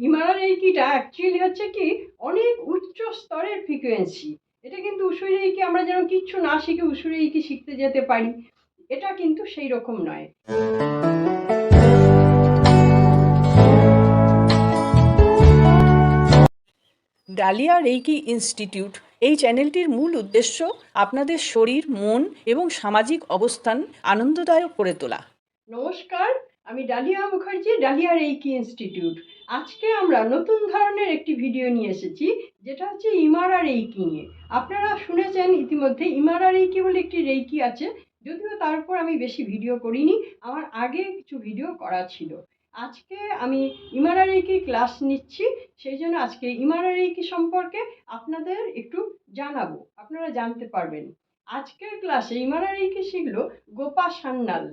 ইমারা রেইকিটা actually হচ্ছে কি অনেক উচ্চ স্তরের ফ্রিকোয়েন্সি এটা কিন্তু উসুরি রেইকি আমরা যেন কিচ্ছু না শিখে উসুরি রেইকি শিখতে যেতে পারি। এটা কিন্তু সেই রকম নয়। ডালিয়া রেইকি ইনস্টিটিউট এই চ্যানেলটির মূল উদ্দেশ্য আপনাদের শরীর মন এবং সামাজিক অবস্থান আনন্দদায়ক করে তোলা। নমস্কার আমি ডালিয়া মুখার্জি ডালিয়া রেইকি ইনস্টিটিউট। আজকে আমরা নতুন ধরনের একটি ভিডিও নিয়ে এসেছি, যেটা হচ্ছে ইমারা রেইকি নিয়ে আপনারা শুনেছেন ইতিমধ্যে ইমারা রেইকি বলে একটি রেইকি আছে, যদিও তার উপর আমি বেশি ভিডিও করিনি, আমার আগে কিছু ভিডিও করা ছিল। আজকে আমি ইমারা রেইকি ক্লাস নিচ্ছি, সেই জন্য আজকে ইমারা রেইকি সম্পর্কে আপনাদের একটু জানাব, আপনারা জানতে পারবেন। আজকের ক্লাসে ইমারা রেইকি শিখলো গোপা সান্যাল।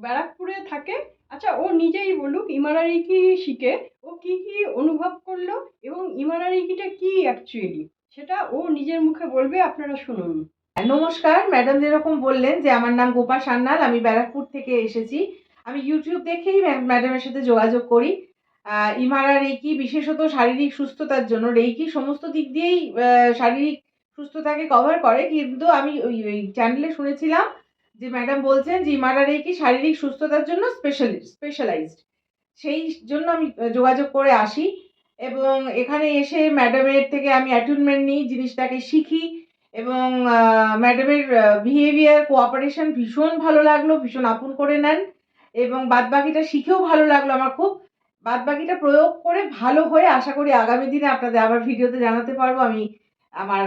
ব্যারাকপুরে থাকে। আচ্ছা ও নিজেই বলুক ইমারারিকি শিখে ও কি কি অনুভব করল এবং ইমারারিকিটা কি অ্যাকচুয়ালি সেটা ও নিজের মুখে বলবে, আপনারা শুনুন। নমস্কার। ম্যাডাম যেরকম বললেন যে, আমার নাম গোপা সান্যাল, আমি ব্যারাকপুর থেকে এসেছি। আমি ইউটিউব দেখেই ম্যা- ম্যাডামের সাথে যোগাযোগ করি। ইমারা রেকি বিশেষত শারীরিক সুস্থতার জন্য। রেকি সমস্ত দিক দিয়েই শারীরিক সুস্থতাকে কভার করে, কিন্তু আমি ওই চ্যানেলে শুনেছিলাম যে ম্যাডাম বলছেন যে ইমারা রেকি শারীরিক সুস্থতার জন্য স্পেশালি স্পেশালাইজড সেই জন্য আমি যোগাযোগ করে আসি এবং এখানে এসে ম্যাডামের থেকে আমি অ্যাটুনমেন্ট নিই, জিনিসটাকে শিখি এবং ম্যাডামের বিহেভিয়ার কোঅপারেশন ভীষণ ভালো লাগল, ভীষণ আপন করে নেন এবং বাদবাকিটা শিখেও ভালো লাগল আমার খুব। বাদবাকিটা প্রয়োগ করে ভালো হয়ে আশা করি আগামী দিনে আপনাদের আবার ভিডিওতে জানাতে পারব আমি আমার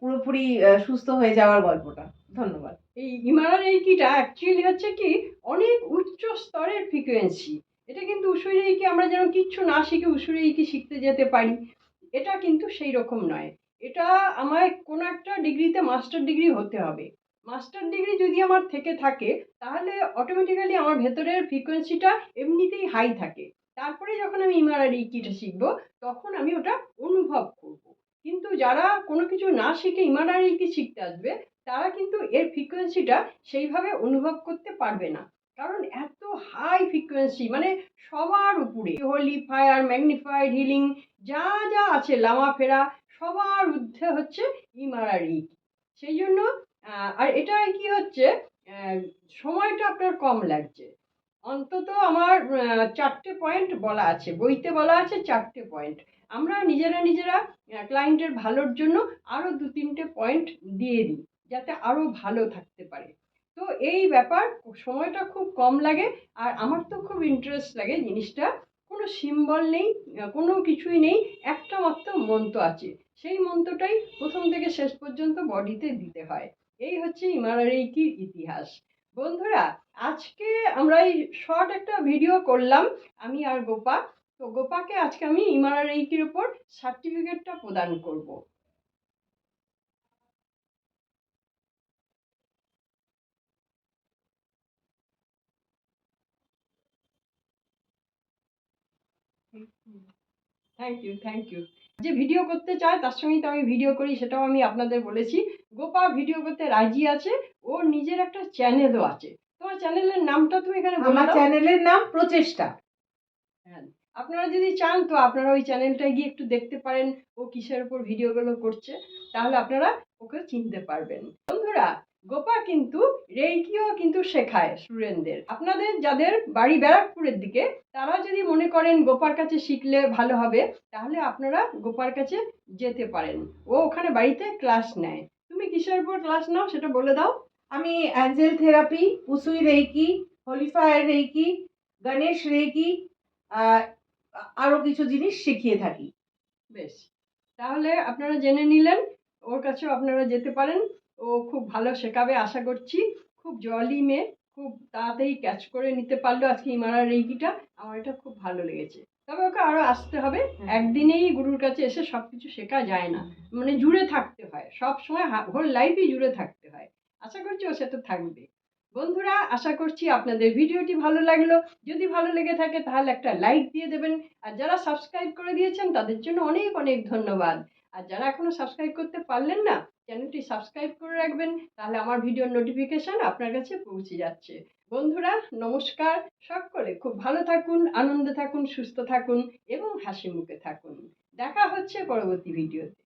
পুরোপুরি সুস্থ হয়ে যাওয়ার গল্পটা। ধন্যবাদ। এই ইমারারিকিটা অ্যাকচুয়ালি হচ্ছে কি অনেক উচ্চ স্তরের ফ্রিকোয়েন্সি এটা কিন্তু উসুরিকি আমরা যেন কিচ্ছু না শিখে উসুরিকি শিখতে যেতে পারি। এটা কিন্তু সেই রকম নয়। এটা আমায় কোনো একটা ডিগ্রিতে মাস্টার ডিগ্রি হতে হবে। মাস্টার ডিগ্রি যদি আমার থেকে থাকে, তাহলে অটোমেটিক্যালি আমার ভেতরের ফ্রিকোয়েন্সিটা এমনিতেই হাই থাকে। তারপরে যখন আমি ইমারারিকিটা শিখব, তখন আমি ওটা অনুভব করব। কিন্তু যারা কোনো কিছু না শিখে ইমারারিকি শিখতে আসবে তারা কিন্তু এর ফ্রিকোয়েন্সিটা সেইভাবে অনুভব করতে পারবে না। কারণ এত হাই ফ্রিকোয়েন্সি মানে সবার উপরে। হোলি ফায়ার ম্যাগনিফাইড হিলিং যা যা আছে, লামা ফেরা, সবার ঊর্ধ্বে হচ্ছে ইমারারি সেই জন্য আর এটা কি হচ্ছে সময়টা আপনার কম লাগছে। অন্তত আমার চারটে পয়েন্ট বলা আছে, বইতে বলা আছে চারটে পয়েন্ট আমরা নিজেরা নিজেরা ক্লায়েন্টের ভালোর জন্য আরও দু তিনটে পয়েন্ট দিয়ে দিই। যাতে আরও ভালো থাকতে পারে। তো এই ব্যাপার সময়টা খুব কম লাগে আর আমার তো খুব ইন্টারেস্ট লাগে জিনিসটা। কোনো সিম্বল নেই, কোনো কিছুই নেই, একটা মাত্র মন্ত্র আছে। সেই মন্ত্রটাই প্রথম থেকে শেষ পর্যন্ত বডিতে দিতে হয়। এই হচ্ছে ইমারারেইকির ইতিহাস। বন্ধুরা, আজকে আমরা এই শর্ট একটা ভিডিও করলাম আমি আর গোপা। তো গোপাকে আজকে আমি ইমারারেইকির উপর সার্টিফিকেটটা প্রদান করব। থ্যাংক ইউ থ্যাংক ইউ যে ভিডিও করতে চায় তার সঙ্গেই তো আমি ভিডিও করি সেটাও আমি আপনাদের বলেছি। গোপা ভিডিও করতে রাজি আছে ওর নিজের একটা চ্যানেলও আছে। তোমার চ্যানেলের নামটা তুমি এখানে বলে আমার। চ্যানেলের নাম প্রচেষ্টা। হ্যাঁ আপনারা যদি চান তো আপনারা ওই চ্যানেলটায় গিয়ে একটু দেখতে পারেন ও কিসের উপর ভিডিওগুলো করছে তাহলে আপনারা ওকে চিনতে পারবেন। বন্ধুরা গোপা কিন্তু রেইকিও কিন্তু শেখায় স্টুডেন্টদের আপনাদের যাদের বাড়ি ব্যারাকপুরের দিকে তারা যদি মনে করেন গোপার কাছে শিখলে ভালো হবে তাহলে আপনারা গোপার কাছে যেতে পারেন। ও ওখানে বাড়িতে ক্লাস নেয়। তুমি কিসের উপর ক্লাস নাও সেটা বলে দাও। আমি angel therapy Usui reiki holy fire reiki Ganesh reiki আরও কিছু জিনিস শিখিয়ে থাকি। বেশ। তাহলে আপনারা জেনে নিলেন ওর কাছেও আপনারা যেতে পারেন। ও খুব ভালো শেখাবে আশা করছি। খুব জলি মেয়ে খুব তাড়াতাড়ি ক্যাচ করে নিতে পারল আজকে ইমারা রেইকিটা আমার এটা খুব ভালো লেগেছে। তবে ওকে আরও আসতে হবে। হ্যাঁ। একদিনেই গুরুর কাছে এসে সব কিছু শেখা যায় না। মানে জুড়ে থাকতে হয়। সব সময় হোল লাইফই জুড়ে থাকতে হয়। আশা করছি ও সেটা থাকবে। বন্ধুরা আশা করছি আপনাদের ভিডিওটি ভালো লাগল। যদি ভালো লেগে থাকে তাহলে একটা লাইক দিয়ে দেবেন। আর যারা সাবস্ক্রাইব করে দিয়েছেন তাদের জন্য অনেক অনেক ধন্যবাদ। আর যারা এখনও সাবস্ক্রাইব করতে পারলেন না চ্যানেলটি সাবস্ক্রাইব করে রাখবেন, তাহলে আমার ভিডিওর নোটিফিকেশান আপনার কাছে পৌঁছে যাচ্ছে। বন্ধুরা, নমস্কার, সকলে খুব ভালো থাকুন, আনন্দে থাকুন, সুস্থ থাকুন এবং হাসি মুখে থাকুন। দেখা হচ্ছে পরবর্তী ভিডিওতে